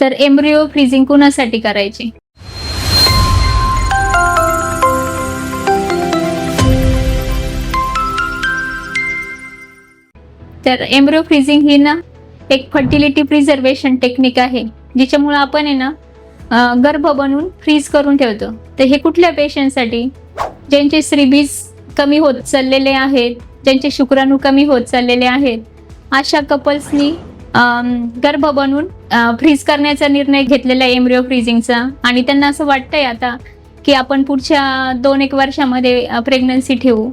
तर embryo freezing कुणासाठी करायची? तर एम्ब्रिओ फ्रीजिंग ही ना एक फर्टिलिटी प्रिझर्वेशन टेक्निक आहे जिच्यामुळे आपण आहे ना गर्भ बनवून फ्रीज करून ठेवतो. तर हे कुठल्या पेशंटसाठी ज्यांचे श्रीबीज कमी होत चाललेले आहेत ज्यांचे शुक्राणू कमी होत चाललेले आहेत अशा कपल्सनी गर्भ बनवून फ्रीज करण्याचा निर्णय घेतलेला आहे एम्ब्रिओ फ्रीजिंगचा आणि त्यांना असं वाटतंय आता की आपण पुढच्या दोन एक वर्षामध्ये प्रेग्नन्सी ठेवू.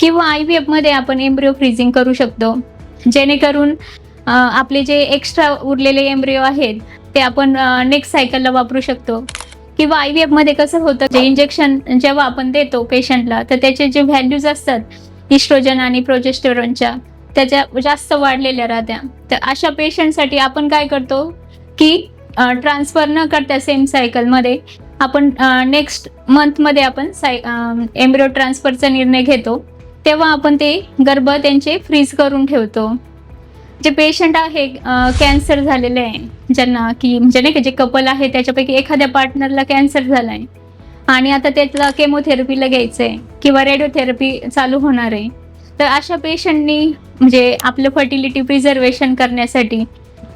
किंवा आय व्ही एफमध्ये आपण एम्ब्रिओ फ्रीजिंग करू शकतो. जेणेकरून आपले जे एक्स्ट्रा उरलेले एम्ब्रिओ आहेत ते आपण नेक्स्ट सायकलला वापरू शकतो. किंवा आय व्ही एफमध्ये कसं होतं जे इंजेक्शन जेव्हा आपण देतो पेशंटला तर त्याचे जे व्हॅल्यूज असतात इस्ट्रोजन आणि प्रोजेस्टेरॉनच्या त्याच्या जास्त वाढलेल्या राहत्या. तर अशा पेशंटसाठी आपण काय करतो की ट्रान्सफर न करता सेम सायकलमध्ये आपण नेक्स्ट मंथमध्ये आपण साय एम्ब्रिओ ट्रान्सफरचा निर्णय घेतो. तेव्हा आपण ते गर्भ त्यांचे फ्रीज करून ठेवतो. जे पेशंट आहे कॅन्सर झालेले आहे ज्यांना की म्हणजे नाही का जे कपल आहे त्याच्यापैकी एखाद्या पार्टनरला कॅन्सर झाला आहे आणि आता त्यातला केमोथेरपीला घ्यायचं आहे किंवा रेडिओथेरपी चालू होणार आहे. तर अशा पेशंटनी म्हणजे आपलं फर्टिलिटी प्रिझर्वेशन करण्यासाठी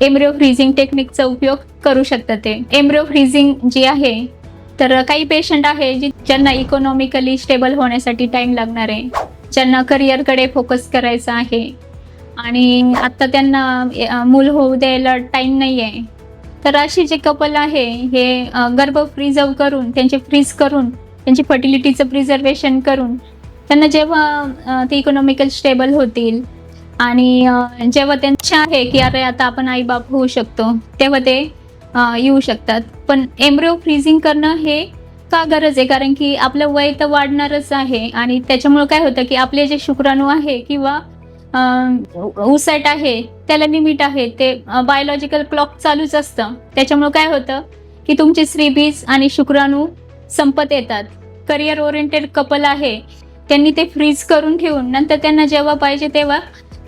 एम्ब्रिओ फ्रीजिंग टेक्निकचा उपयोग करू शकतात ते. एम्ब्रिओ फ्रीजिंग जी आहे तर काही पेशंट आहे जी ज्यांना इकॉनॉमिकली स्टेबल होण्यासाठी टाईम लागणार आहे. ज्यांना करिअरकडे फोकस करायचा आहे. आणि आत्ता त्यांना मूल होऊ द्यायला टाईम नाही आहे तर असे जे कपल आहे हे गर्भ प्रिझर्व करून त्यांचे फ्रीज करून त्यांची फर्टिलिटीचं प्रिझर्वेशन करून त्यांना जेव्हा ते इकॉनॉमिकल स्टेबल होतील आणि जेव्हा त्यांची आहे की अरे आता आपण आईबाप होऊ शकतो तेव्हा ते येऊ शकतात. पण एम्ब्रिओ फ्रीजिंग करणं हे का गरज आहे? कारण की आपलं वय तर वाढणारच आहे आणि त्याच्यामुळं काय होतं की आपले जे शुक्राणू आहे किंवा उसेट आहे त्याला लिमिट आहे. ते बायोलॉजिकल क्लॉक चालूच असतं. त्याच्यामुळे काय होतं की तुमचे श्रीबीज आणि शुक्राणू संपत येतात. करिअर ओरिएंटेड कपल आहे. त्यांनी ते फ्रीज करून ठेवून नंतर त्यांना जेव्हा पाहिजे तेव्हा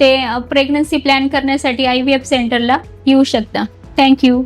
ते प्रेग्नन्सी प्लॅन करण्यासाठी आय व्ही एफ सेंटरला येऊ शकता. थँक्यू